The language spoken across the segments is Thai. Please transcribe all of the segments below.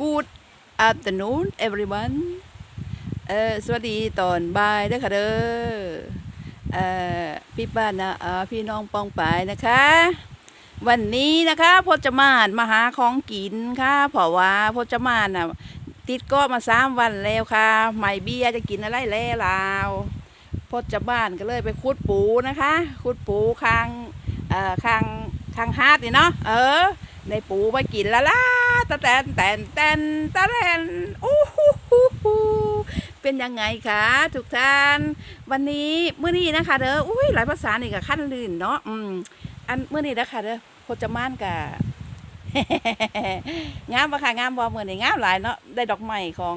Good afternoon everyone เออสวัสดีตอนบ่ายเด้อค่ะเด้อเออพี่ป้านะเออพี่น้องปองปายนะคะ วันนี้นะคะพจมานมาหาของกินค่ะเพราะว่าพจมานน่ะติดก็มาสามวันแล้วค่ะ ไม่เบี้ยจะกินอะไรแล้วลาวพจมานก็เลยไปขุดปูนะคะขุดปูคางเอ่อคางคางฮาดนี่เนาะเออ ในปูมากินละล่ะตะแตนแตนแตนตะแตนอู้หูหูหูเป็นยังไงคะทุกท่าน วันนี้เมื่อนี้นะคะเด้ออุ้ยหลายภาษานี่กับขั้นลื่นเนาะอืมอันเมื่อนี้นะคะเด้อโคจมานกะงามปะค่ะงามบอเมื่อนี้งามหลายเนาะได้ดอกไม้ของ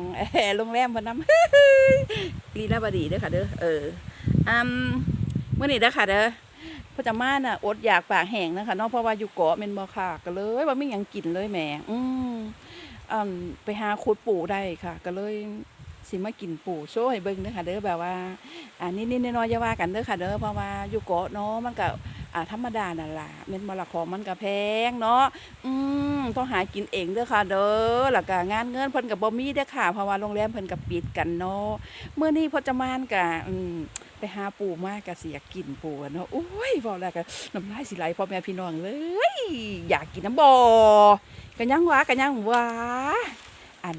โรงแรมพนนำลีลาบดีเด้อค่ะเด้อเอออืมเมื่อนี้เด้อค่ะเด้อ พอจามาน่ะอดอยากปากแห้งนะคะเนาะเพราะว่าอยู่เกาะแม่นบ่ค่ะก็เลยว่าไม่ยังกินเลยแหมอืมอืมไปหาขุดปูได้ค่ะ ก็เลยสิมากินปูโชว์ให้เบิ่งเด้อค่ะเด้อแบบว่าอ่านิดๆน้อยๆอย่าว่ากันเด้อค่ะเด้อเพราะว่าอยู่เกาะเนาะมันก็อ่าธรรมดานั่นล่ะแม่นบ่ล่ะขอมันก็แพงเนาะอืมต้องหากินเองเด้อค่ะเด้อแล้วก็งานเงินเพิ่นก็บ่มีเด้อค่ะเพราะว่าโรงแรมเพิ่นก็ปิดกันเนาะเมื้อนี้พจมานก็อืม ไปหาปูมากกะสิอยากกินปูเนาะโอ้ยบอกแล้วก็น้ำลายสิไหลพ่อแม่พี่น้องเลย อยากกินน้ำบ่อกันยังวะกันยังวะอัน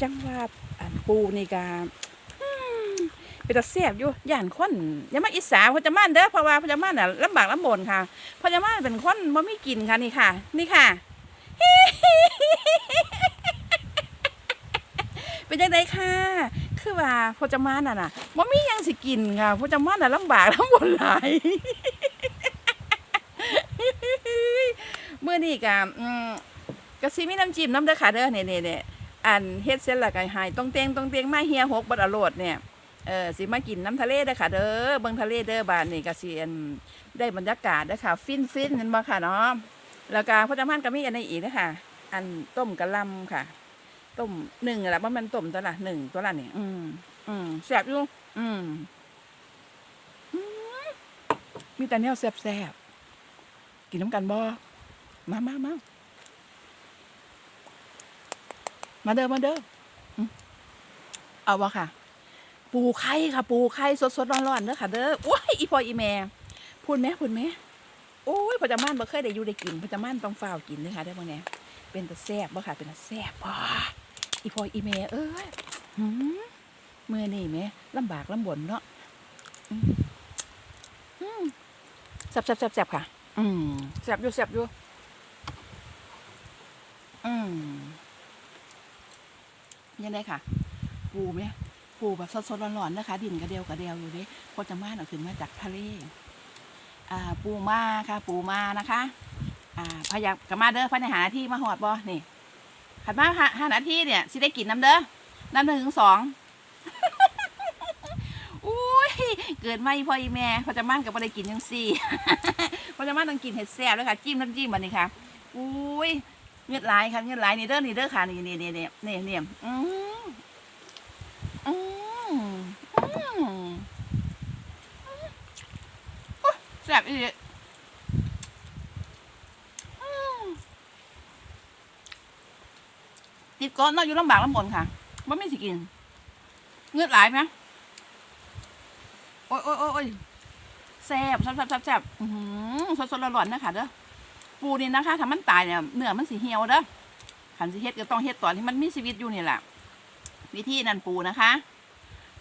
จังว่าอันปูนี่กาเป็นตาแซ่บอยู่ย่านคนยามาอิสาพจม่านเด้อเพราะว่าพจม่านน่ะลำบากลำบนค่ะพจม่านเป็นคนบ่มีกินค่ะนี่ค่ะ นี่ค่ะเป็นยังไงค่ะ คือว่าพอจะมาน่ะน่ะบ่มียังสิกินค่ะพอจะมาน่ะลำบากลำบนหลายเมื่อนี้ก็อืมก็สิมีน้ำจิ้มน้ำเด้อค่ะเด้อเนี่ๆๆอันเฮ็ดเสร็จแล้วก็ให้ต้องเตียงต้องเตียงมาเฮียหกบัดอโลดเนี่ยเออสิมากินน้ำทะเลเด้อค่ะเด้อเบิ่งทะเลเด้อบ้านนี่ก็สิอันได้บรรยากาศเด้อค่ะ ฟินฟินนั่นบ่ค่ะเนาะแล้วก็พอจะมันก็มีอันนี้อีกเด้อค่ะ อันต้มกะลำค่ะ ต้มหนึ่งอะละว่ามันต้มตัวละหนึ่งตัวละนี่อืมอืมแซ่บอยู่อืมอืมมีแต่แนวแซ่บแซ่บๆกินน้ำกันบ่มามามามาเด้อมาเด้ออืมเอาวะค่ะ ปูไข่ค่ะ ปูไข่สดสดๆร้อนๆเด้อค่ะเด้อโอ้ยอีพออีแม่พูดไหมพูดไหมโอ้ยพอจะม่านบ่เคยได้อยู่ได้กินพอจะม่านต้องฝ้าวกินเลยค่ะเด้อพวกเนี้ยเป็นตะแซ่บบ่ค่ะ เป็นตะแซ่บบ่ อีพออีแม่เอ้ยหืมมื่อนี่แหม่ลำบากลำบนเนาะอืมแซ่บแซ่บแซ่บแซ่บค่ะ อืมแซ่บอยู่แซ่บอยู่อืมยังไงค่ะ ปูไหมปูแบบสดๆร้อนๆนะคะ ดินกระเดียวกระเดียวอยู่เด้พอจะมาเอาขึ้นมาจากทะเลอ่า ปูมาค่ะ ปูมานะคะ อ่าพยักกับมาเด้อพนักหาที่มาหอดบ่นี่ ขัดมาหาหานาทีเนี่ยสิได้กินน้ำเด้อน้ำหนึ่งถึงสองอุ้ยเกิดมาอีพ่ออีแม่พอจะมั่นกับบ่ได้กินยังสี่พอจะมั่นต้องกินเห็ดแซ่บด้วยค่ะจิ้มน้ำจิ้มบันนี้ค่ะอุ้ยเงือดไหลายค่ะเงือดไหลายนี่เด้อนี่เด้อค่ะนี่นี่นี่นี่นี่นี่อืมอืมอืมแซ่บอีกอืม ติดก้อนเนาะอยู่ลำบากลำบนค่ะว่าไม่สิกิน เงือดไหลายไหมโอ้ยโอ้ยโอ้ยโอ้ยแซ่บแซ่บแซ่บแซ่บอื้อหือสดสดร้อนๆนะคะเด้อปูนี่นะคะถ้ามันตายเนี่ยเนื้อมันสีเหี่ยวเด้อขันสิเฮ็ดก็ต้องเฮ็ดตอนที่มันมีชีวิตอยู่นี่แหละวิธีนั่นปูนะคะ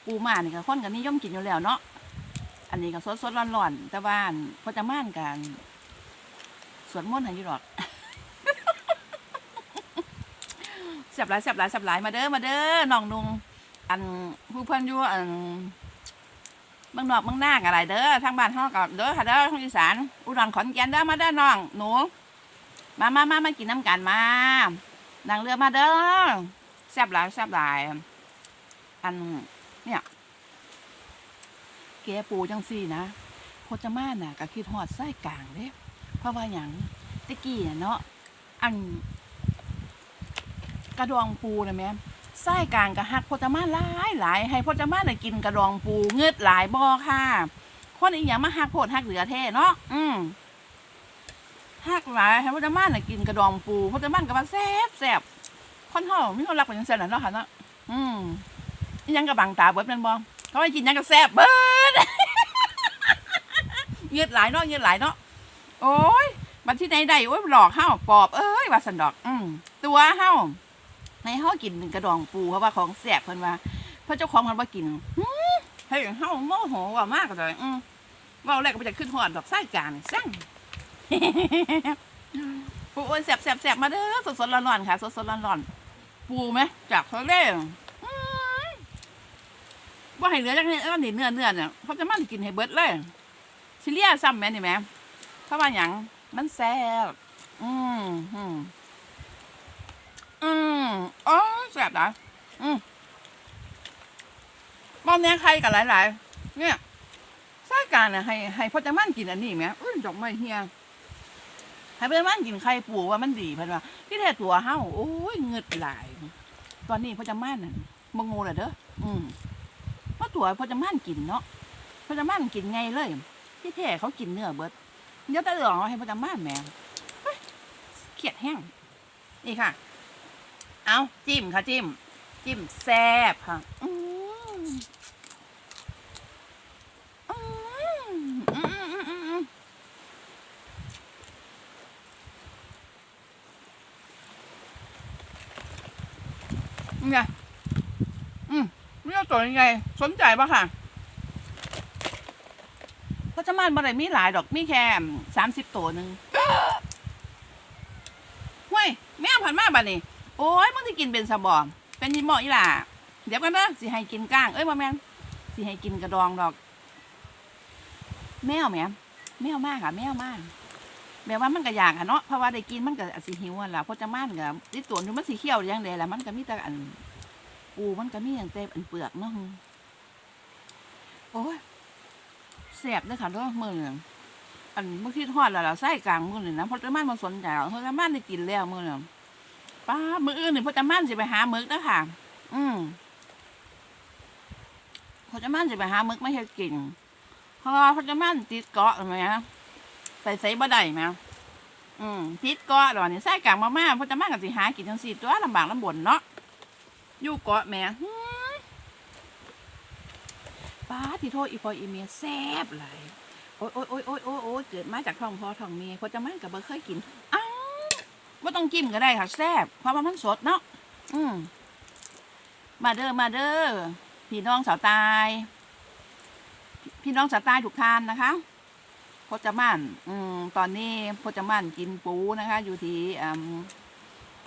ปูมานี่ก็คนกันนิยมกินอยู่แล้วเนาะอันนี้ก็สดสดร้อนๆแต่ว่านพอจะม่านกันสวดมนต์ให้อยู่หรอก แซ่บหลายแซ่บหลายแซ่บหลายมาเด้อมาเด้อน้องนุงอันผู้เพิ่นอยู่อันเมืองนอกเมืองนาอะไรเด้อทางบ้านเฮากับเด้อค่ะเด้อทางอีสานอุดรขอนแก่นเด้อมาเด้อน้องหนูมามามามากินน้ำกันมานั่งเรือมาเด้อแซ่บหลายแซ่บหลายอันเนี่ยแกปูจังซี่นะโคจะมาน่ะก็คิดฮอดไส้กลางเด้เพราะว่าหยังตะกี้เนาะอัน กระดองปูนะแม่ไส้กลางกะหักพจมาหลายหลายให้พจมาได้กินกระดองปูเงืดหลายบ่อค่ะ คนอีหยังมาหักโพดหักเหลือแท้เนาะอืมหักหลายให้พจมาได้กินกระดองปูพจมาก็ว่าแซ่บแซ่บคนเฮามีคนรักเป็นจังซั่นน่ะเนาะค่ะเนาะอืมอิหยังก็บังตาเบิดแม่นบ่เขาให้กินหยังก็แซ่บเบิดเงือดหลายเนาะเงือดหลายเนาะโอ้ยบัดที่ไหนได้โอ้ยหลอกเฮาปอบเอ้ยว่าสันดอก อืมตัวเฮา ในเฮากินกระดองปูเพราะว่าของแซ่บเพิ่นว่าพระเจ้าของมันบ่กินให้เฮาโมโหว่ามากเลยอืมว้าแรกก็บ่จะขึ้นฮอดดอกไส้กานสั่งปูอ้ยแซ่บแซ่บแซ่บมาเด้อสดๆร้อนๆค่ะ สดๆร้อนๆปูไหมจากทะเลอืมบ่ให้เหลือจักนิดเออนี่เนื้อเนื้อเนี่ยเพราจะมันกินให้เบิดเลยซิเลียซ้ำแม่นี่แหม่เพราะว่าหยังมันแซ่บอืมอืม อืมอ๋อแซ่บนะอืมบอมเนี้ยใครกันหลาย ๆ เนี่ยสร้างการเนี่ยให้ให้พ่อจะมั่นกินอันนี้แหมอุ้ยดอกไม้เฮียให้พ่อจมั่นกินไข่ปูว่ามันดีเพิ่นว่าที่แท้ตัวเฮาโอ้ยเงึดหลาย ตอนนี้พ่อจะมั่นน่ะบ่งูเลยเด้ออืมเพราะตัวพ่อจะมั่นกินเนาะพ่อจะมั่นกินไงเลย ที่แท้เขากินเนื้อเบิดเดี๋ยวต่เหลืองให้ประจำบ้านแม่เฮ้ยเขียดแห้งนี่ค่ะ เอาจิ้มค่ะจิ้ม จิ้มแซ่บค่ะอืมอืมอืมอืมอืมอืมนี่ไงอืมนี่เราตัวยังไง สนใจปะค่ะพราะจะมันบ่ได้มีหลายดอกมีแค่สามสิบตัวหนึ่งห้วยแม่ผ่านมาบ้านี่ โอ้ยมึงที่กินเป็นสะบอมเป็นยี่หมออีหล่าเดี๋ยวกันนะสิให้กินก้างเอ้ยมาแม่นสิให้กินกระดองดอก แมวแม่แมวมากค่ะ แมวมากแบบว่ามันก็อยากอะเนาะเพราะว่าได้กินมันก็สิหิวอะล่ะเพราะจะมันก็ที่ตัวอยู่มันสีเขียวอย่างเดียวละมันก็มีแต่อันปูมันก็มีอย่างเต็มอันเปลือกเนาะโอ้ยแสบเลยค่ะเด้วยมืออันเมื่อกี้ทอดแล้วเราใส่กลางมือนี่นะเพราะจะมันมาสนใจเราเพราะจะมันได้กินแล้วมือนี่ ป้ามืออื่นนี่เพราะจะมันสิไปหาหมึกนะค่ะ อืมพราะจะมันสิไปหาหมึกไม่ใช่กินเพราะว่าพราะจะมันติดเกาะไหมฮะไปใส่บ่ได้ไหมอืมติดเกาะหรอเนี่ยใส่กางมากๆเพราะจะมันกับสิหากินจังสี่ตัวลำบากลำบนเนาะอยู่เกาะแม่ป้าที่โทษอีพออีเมียแซ่บหลยโอ้ยโอ้ยโอ้ยโอ้ยโอ้ยเกิดมาจากท้องพ่อท้องเมียพอจะมันกับเบอเคยกิน อ้าวไม่ต้องจิ้มก็ได้ค่ะแซ่บเพราะว่ามันสดเนาะอืมมาเด้อมาเด้อพี่น้องสาวตาย พี่น้องสาวตายทุกทานนะคะพจมันอืมตอนนี้พจมันกินปูนะคะ อยู่ที่อ่า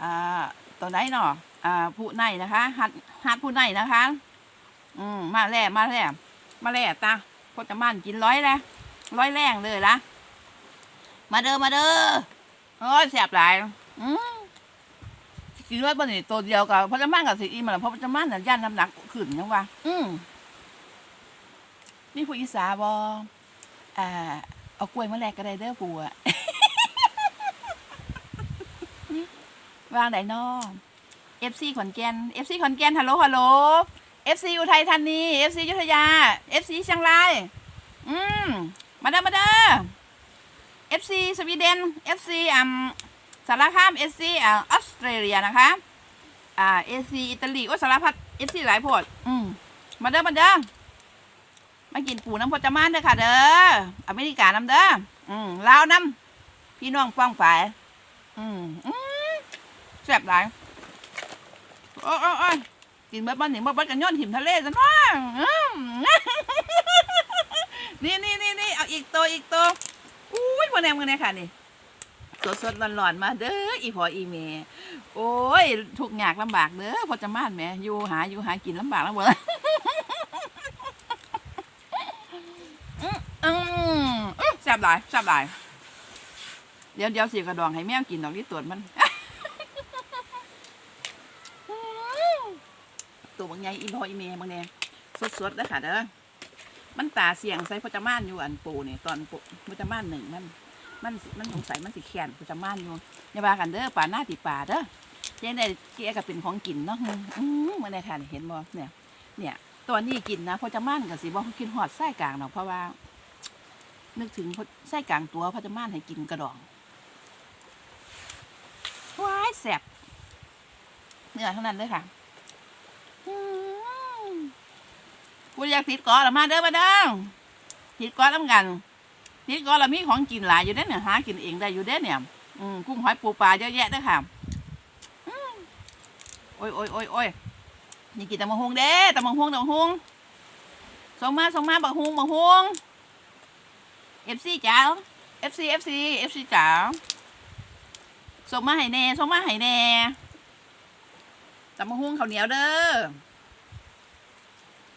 อ่าตัวไหนเนาะอ่าผู้ในนะคะฮัดฮัดผู้ในนะคะ อืมมาแล่มาแล่มาแล่ตาพจมันกินร้อยแล้วร้อยแรงเลยละมาเด้อมาเด้อโอ้ยแสบหลาย อืมกินร้อยบนนี่ตัวเดียวกับพอจะมันกับสีอีมันเพราะพอจะมันน่ะย่านน้ำหนักขึ้นยังวะอืมนี่ผู้อีสาบออ่า เอากล้วยมาแลกก็ได้เด้อปู่อะวางไหนนอเอฟซีขอนแก่นเอฟซีขอนแก่นฮัลโหลฮัลโหล FC อุทัยธานี FC ยุธยา FC เชียงรายอืมมาเด้อมาเด้อ FC สวีเดน FC อ่า สารคาม FC อ่าออสเตรเลียนะคะอ่า FC อิตาลีโอ้สารพัด FC หลายโพดอืมมาเด้อมาเด้อมากินปูน้ำพจมานเด้อค่ะ เด้ออเมริกาน้ำเด้ออืมลาวน้ำพี่น้องป้องฝ่ายอืมอืมแซ่บหลายโอ้โอ้โอ้ยกินเบิดบ้านหนิงเบิดกันย้อนถิ่มทะเลซะน้องนี่นี่นี่นี่เอาอีกตัวอีกตัวอุ้ยมาแนมกันเนี่ยค่ะนี่ สดสดร้อนร้อนๆมาเด้ออีพออีเมโอ้ยทุกข์ยากลำบากเด้อพอจะมานแม่อยู่หาอยู่หากินลำบากแล้วเบ้ออืมอืมอื้อแซ่บหลายแซ่บหลายเดี๋ยวเดี๋ยวสีกระดองให้แมวกินดอกที่ตรวจมันตัวบางใหญ่อีพออีเมบางเนี่ยสดๆแล้วค่ะเด้อมันตาเสียงใส่พจมานอยู่อันปูเนี่ยตอนปูพจมานหนึ่งมัน มันสิมันสงสัยมันสิแขนพจมานอยู่อย่าว่ากันเด้อป่าหน้าติป่าเด้อเจ๊ได้เจ๊ก็เป็นของกินเนาะอืมมาในค่นเห็นบ่เนี่ย เนี่ยตัวนี้กินนะพจมานกับสิบ่กินหอดไส้กลางเนาะเพราะว่า นึกถึงไส้กลางตัวพจมานให้กินกระดองว้ายแสบเนื้อทั้งนั้นเลยค่ะอืมกูอยากติดกาะละมาเด้อมาเด้อติดกาะน้ำกัน ติดเกาะละมีของกินหลายอยู่เด้เนี่ยหากินเองได้อยู่เด้เนี่ย อืมกุ้งหอยปูปลาเยอะแยะเด้อค่ะโอ้ยโอ้ยโอ้ยโอ้ยนี่กินตำมะฮงเด้ตำมะฮงตำมะฮงส่งมาส่งมาบักฮงบักฮงเอฟซีจ๋าเอฟซีเอฟซีเอฟซีจ๋าส่งมาให้แน่ส่งมาให้แน่ตำมะฮงข้าวเหนียวเด้อ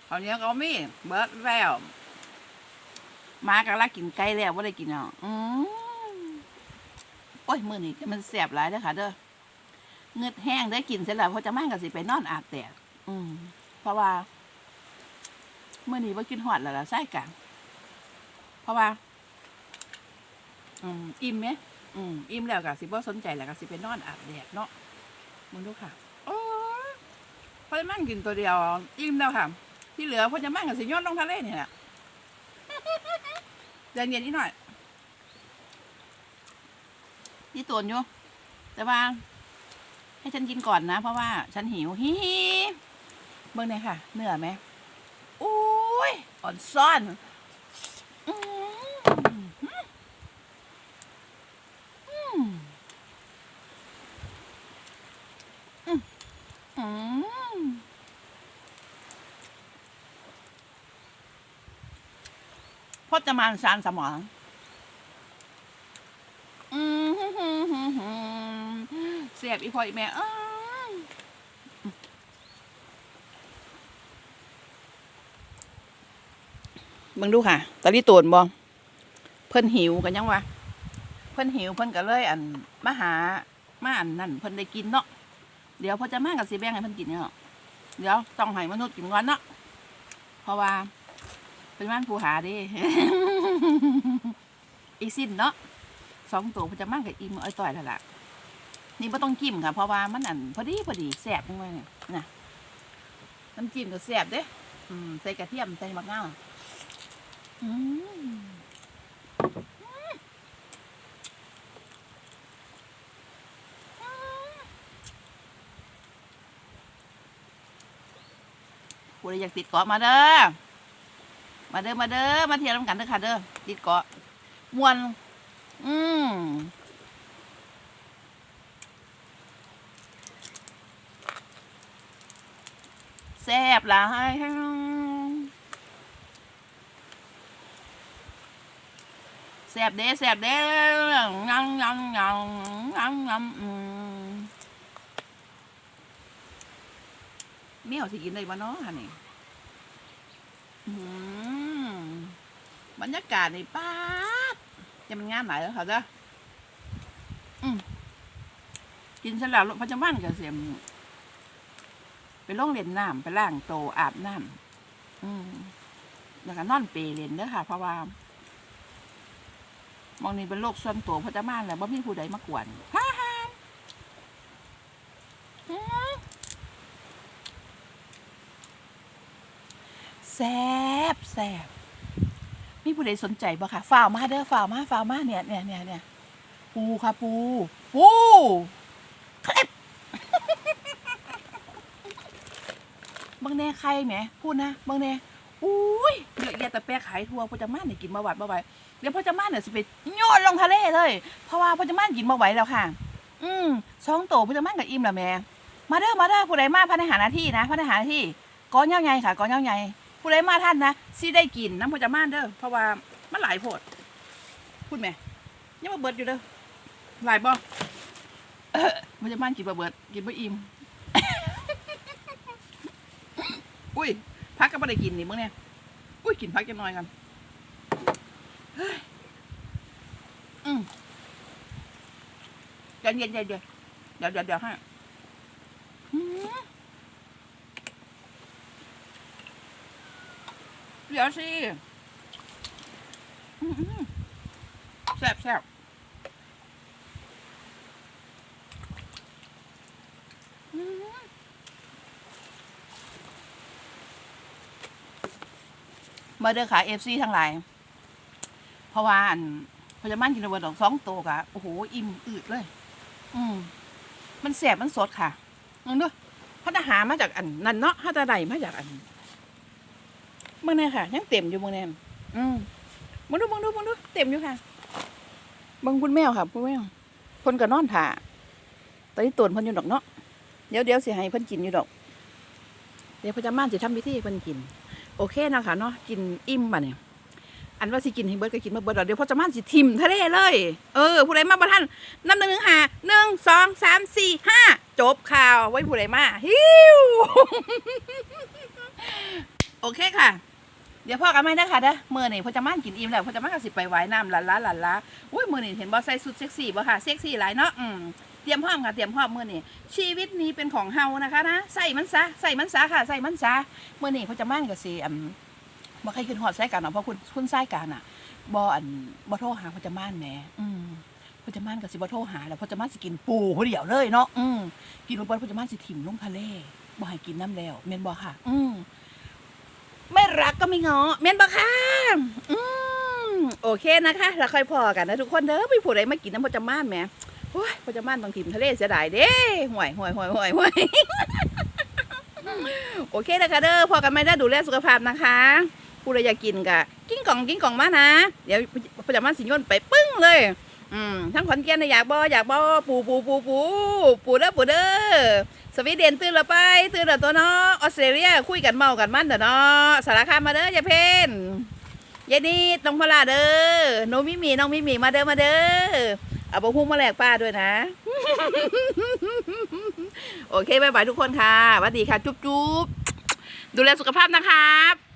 ข้าวเหนียวก็มีเบิร์ดแล้ว มากันละกินไก่แล้วว่าได้กินอะอืมโอ้ยมือนี่มันแสบหลายเด้อค่ะเด้อเงือดแห้งได้กินเสร็จแล้วเพอจะมั่งกับสิไปนอนอาบแดดอืมเพราะว่าเมื่อนี้ว่ากินหอดแล้วล่ะไส้กลางเพราะว่า อืมอิ่มไหมอืมอิ่มแล้วก็สิบ่สนใจแล้วก็สิไปนอนอาบแดดเนาะมึงดูค่ะโอ้ยพอจะมั่งกินตัวเดียวอิ่มแล้วค่ะ ที่เหลือพอจะมั่งกับสิย้อนลงทะเลเนี่ยแหละ เดินเย็นนิดหน่อย นี่ตัวอยู่ แต่ว่า ให้ฉันกินก่อนนะ เพราะว่าฉันหิวฮิฮิเบิ่งเนี่ยค่ะ เนื้อไหมอุ้ยอ่อนซ่อนอืมอืมอืมอืม พจมานสารสมองอืมเสียบอีพออีแม่อ้ายมึงดูค่ะตอนนี้ตูนบ่เพิ่นหิวกันยังวะ เพิ่นหิวเพิ่นก็เลยอันมาหามาอันนั่นเพิ่นได้กินเนาะ เดี๋ยวพอจะมากับสีแบงให้เพิ่นกินเนาะ เดี๋ยวต้องให้มนุษย์กินก่อนเนาะ เพราะว่า เป็นบ้านผู้หาดิ อีกสิ้นเนาะสองตัวพจะมากกับอิ่มอ้อยต่อยแล้วล่ะ นี่ไม่ต้องจิ้มค่ะ เพราะว่ามันอันพอดีพอดีแซ่บจังเลยเนี่ยนะน้ำจิ้มก็แซ่บเด้ใส่กระเทียมใส่มะนาวอืมผู้ใดอยากติดเกาะมาเด้อ มาเด้อมาเด้อมาเที่ยวน้ำกันเด้อค่ะเด้อติดเกาะมวน อืมแซ่บหลายแซ่บเด้แซ่บเด้งังงังงังงังงังอืมเมี่ยวสิกินได้บ่เนาะฮะนี่อืม บรรยากาศนี่ป้าจะมันงามหลายแล้วค่ะเด้อกินเสร็จแล้วพระจ้าบ้านก็เสียมไปลงเล่นน้ำไปล้างโตอาบน้ำแล้วก็นอนเปรย์เล่นเด้อค่ะเพราะว่ามองนี่เป็นโรคส่วนตัวพระจ้าบ้านแหละบ่มีผู้ใดมากวนฮ่าฮ่าแซ่บแซ่บ มีผู้ใดสนใจบ่ค่ะฝ่าวมาเด้อฝ่าวมาฝ่าวมาเนี่ยเนี่ยเนี่ยเนี่ยปูค่ะปู ปูคลิปบางแน่ใครแหมพูดนะบางแน่อุ้ยเยอะแยะแต่แปะขายทัวพ่อจม่านเนี่ยกินมาหวัดมาไหวเดี๋ยวพ่อจม่านเนี่ยสิไปโยนลงทะเลเลย เพราะว่าพ่อจม่านกินมาไหวแล้วค่ะ อืมสองโตพ่อจำม่านกับอิ่มแล้วแม่มาเด้อมาเด้อผู้ใดมาพันในหาหน้าที่นะพันในหาหน้าที่ก้อนเงาใหญ่ค่ะก้อนเงาใหญ่ ผู้ใดมาท่านนะสิได้กินน้ำพอจะม่านเด้อเพราะว่ามันหลายโพดพูดไหมยังมาเบิดอยู่เด้อหลายบ่เออพอจะม่านกินบ่เบิดกินบ่อิ่มอุ้ยพักก็ไม่ได้กินนี่มึงเนี่ยอุ้ยกินพักจะน้อยกันเฮ้ยอืมใจเย็นใจเย็นเดี๋ยวเดี๋ยวเดี๋ยวให้อืม เดี๋ยวสิอื้อหือแซ่บแซ่บอื้อหือมาเด้อค่ะเอฟซีทั้งหลาย เพราะว่าอันพจามันกินระเบิดดอกสองโตวกะโอ้โห อิ่มอืดเลย อืม มันแสบมันสดค่ะมึงดูเขาจะหามาจากอัน นั่นเนาะเขาจะได้มาจากอัน มื่อไงค่ะ ยังเต็มอยู่เมื่อไงอืมมึงดูมึงดูมึงดูเต็มอยู่ค่ะเบังคุณแมวค่ะคุณแมวคนก็นอนถ่าตอนนี้ตวนเพิ่นอยู่ดอกเนาะเดี๋ยวเดี๋ยวสิให้เพิ่นกินอยู่ดอก เดี๋ยวพอจะม่านสิทำพิธีให้เพิ่นกิน โอเคนะคะเนาะกินอิ่มบ่เนี่ยอันว่าสิกินให้เบิดก็กินมาเบิดดอกเดี๋ยวพอจะม่านสิทิมทะเลเลย เออผู้ใดมาบ่ทันน้ำหนึ่งหนึ่งหาหนึ่งสองสามสี่ห้าจบข่าวไว้ผู้ใดมาฮิวโอเคค่ะเดี๋ยวพ่อกันไม่ได้ค่ะเด้อมื่อนี่พ่อจะม่านกินอิ่มแล้วพ่อจะม่านก็สิไปไว้น้ำหลันล้าหลันล้าอุ้ยมื่อนี่เห็นบอใส่สุดเซ็กซี่บ่ค่ะเซ็กซี่หลายเนาะอืมเตรียมพร้อมค่ะเตรียมพร้อมมื่อนี่ชีวิตนี้เป็นของเฮานะคะนะใส่มันซะใส่มันซะค่ะใส่มันซะมื่อนี่พ่อจะม่านก็สิอืมบ่ใครขึ้นฮอดใส่กันเนาะเพราะคุณคุณใส่กันอะบ่อันบ่โทรหาพ่อจะม่านแหมอืมพอจะม่านก็สิบ่โทรหาแล้วพ่อจะม่านสิกินปูผู้เดียวเลยเนาะอืมกินลงไปพอจะม่านสิถิ่มลงทะเลบ่ให้กินน้ำแล้วแม่นบ่ค่ะ อืม ไม่รักก็ไม่ง้อเมนบะค่ะอืมโอเคนะคะแล้วค่อยพอกันนะทุกคนเด้อไปผู้ใดมากินน้ำพอจม่านแหมโอ้ยพอจม่านบางทีมทะเลเสียดายเด้ห่วยห่วยห่วยห่วยห่วยโอเคนะคะเด้อพอกันไม่ได้ดูแลสุขภาพนะคะผู้ใดอยากกินกะ กิ้งกล่องกิ้งกล่องมานะ เดี๋ยวพอจม่านสิโยนไปปึ้งเลย อืมทั้งขอนแก่นนะอยากบ่อยากบ่ปูปูปูปูปูเด้อปูเด้อสวีเดนตื่นละไป ตื่นละตัวเนาะออสเตรเลียคุยกันเมากันมันเด้อเนาะสารคามมาเด้อยายเพนยายนี่น้องพลาเด้อน้องมิมีน้องมิมีมาเด้อมาเด้อเอาบะฮุ้งมาแหลกป้าด้วยนะ โอเคบายบายทุกคนค่ะสวัสดีค่ะ จุ๊บจุ๊บดูแลสุขภาพนะครับ